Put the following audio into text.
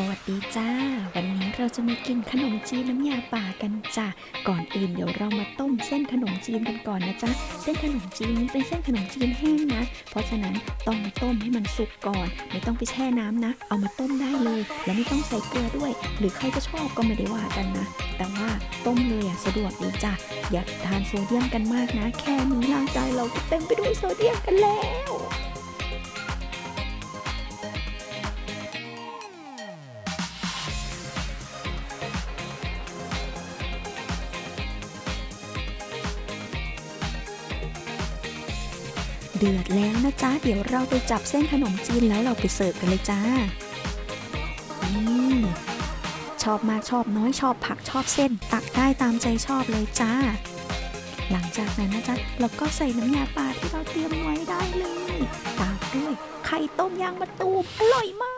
สวัสดีจ้า วันนี้เราจะมากินขนมจีนน้ำยาป่ากันจ้ะก่อนอื่นเดี๋ยวเรามาต้มเส้นขนมจีนกันก่อนนะจ๊ะเส้นขนมจีนนี้เป็นเส้นขนมจีนแห้งนะ เพราะฉะนั้นต้องมาต้มให้มันสุกก่อน ไม่ต้องไปแช่น้ำนะ เอามาต้มได้เลย แล้วไม่ต้องใส่เกลือด้วย หรือใครจะชอบก็ไม่ได้ว่ากันนะ แต่ว่าต้มเลยอะสะดวกดีจ้ะอย่าทานโซเดียมกันมากนะ แค่นี้ร่างกายเราก็เต็มไปด้วยโซเดียมกันแล้ว เดือดแล้วนะจ๊ะ เดี๋ยวเราไปจับเส้นขนมจีนแล้วเราไปเสิร์ฟกันเลยจ้าชอบมากชอบน้อยชอบผักชอบเส้น ตักได้ตามใจชอบเลยจ้า หลังจากนั้นนะจ๊ะเราก็ใส่น้ำยาปลาที่เราเตรียมไว้ได้เลย ตามด้วยไข่ต้มยางมะตูมอร่อยมาก